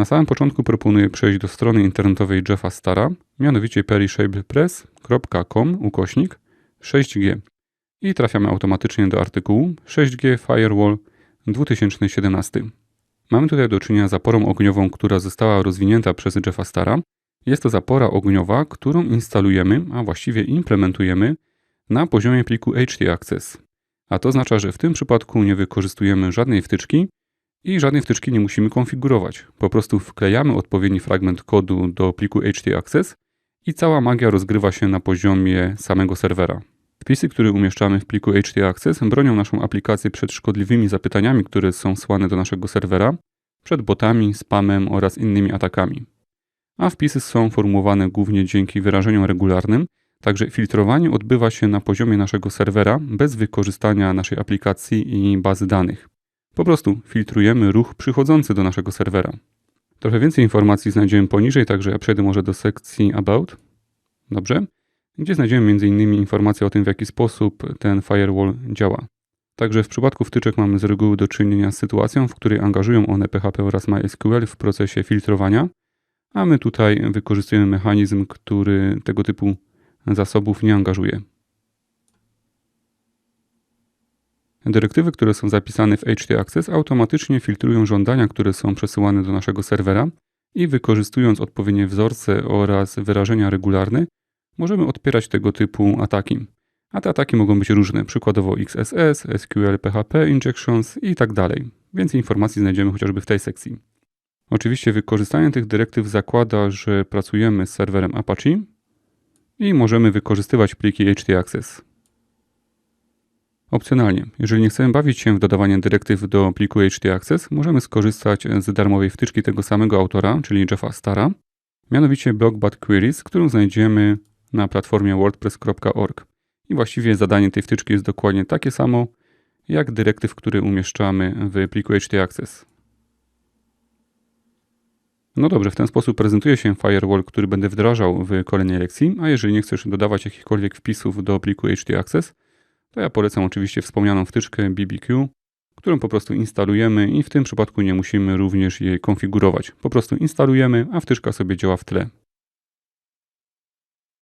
Na samym początku proponuję przejść do strony internetowej Jeffa Stara, mianowicie perishapedpress.com ukośnik 6G i trafiamy automatycznie do artykułu 6G Firewall 2017. Mamy tutaj do czynienia z zaporą ogniową, która została rozwinięta przez Jeffa Stara. Jest to zapora ogniowa, którą instalujemy, a właściwie implementujemy na poziomie pliku htaccess. A to oznacza, że w tym przypadku nie wykorzystujemy żadnej wtyczki i żadnej wtyczki nie musimy konfigurować. Po prostu wklejamy odpowiedni fragment kodu do pliku htaccess i cała magia rozgrywa się na poziomie samego serwera. Wpisy, które umieszczamy w pliku htaccess bronią naszą aplikację przed szkodliwymi zapytaniami, które są słane do naszego serwera, przed botami, spamem oraz innymi atakami. A wpisy są formułowane głównie dzięki wyrażeniom regularnym, także filtrowanie odbywa się na poziomie naszego serwera bez wykorzystania naszej aplikacji i bazy danych. Po prostu filtrujemy ruch przychodzący do naszego serwera. Trochę więcej informacji znajdziemy poniżej, także ja przejdę może do sekcji About. Dobrze gdzie znajdziemy m.in. informacje o tym, w jaki sposób ten firewall działa. Także w przypadku wtyczek mamy z reguły do czynienia z sytuacją, w której angażują one PHP oraz MySQL w procesie filtrowania, a my tutaj wykorzystujemy mechanizm, który tego typu zasobów nie angażuje. Dyrektywy, które są zapisane w htaccess automatycznie filtrują żądania, które są przesyłane do naszego serwera i wykorzystując odpowiednie wzorce oraz wyrażenia regularne, możemy odpierać tego typu ataki. A te ataki mogą być różne, przykładowo XSS, SQL, PHP, injections i tak dalej. Więcej informacji znajdziemy chociażby w tej sekcji. Oczywiście wykorzystanie tych dyrektyw zakłada, że pracujemy z serwerem Apache i możemy wykorzystywać pliki htaccess. Opcjonalnie, jeżeli nie chcemy bawić się w dodawanie dyrektyw do pliku htaccess, możemy skorzystać z darmowej wtyczki tego samego autora, czyli Jeffa Stara, mianowicie Blockbat Queries, którą znajdziemy na platformie wordpress.org. I właściwie zadanie tej wtyczki jest dokładnie takie samo, jak dyrektyw, który umieszczamy w pliku htaccess. No dobrze, w ten sposób prezentuje się firewall, który będę wdrażał w kolejnej lekcji, a jeżeli nie chcesz dodawać jakichkolwiek wpisów do pliku htaccess, to ja polecam oczywiście wspomnianą wtyczkę BBQ, którą po prostu instalujemy i w tym przypadku nie musimy również jej konfigurować. Po prostu instalujemy, a wtyczka sobie działa w tle.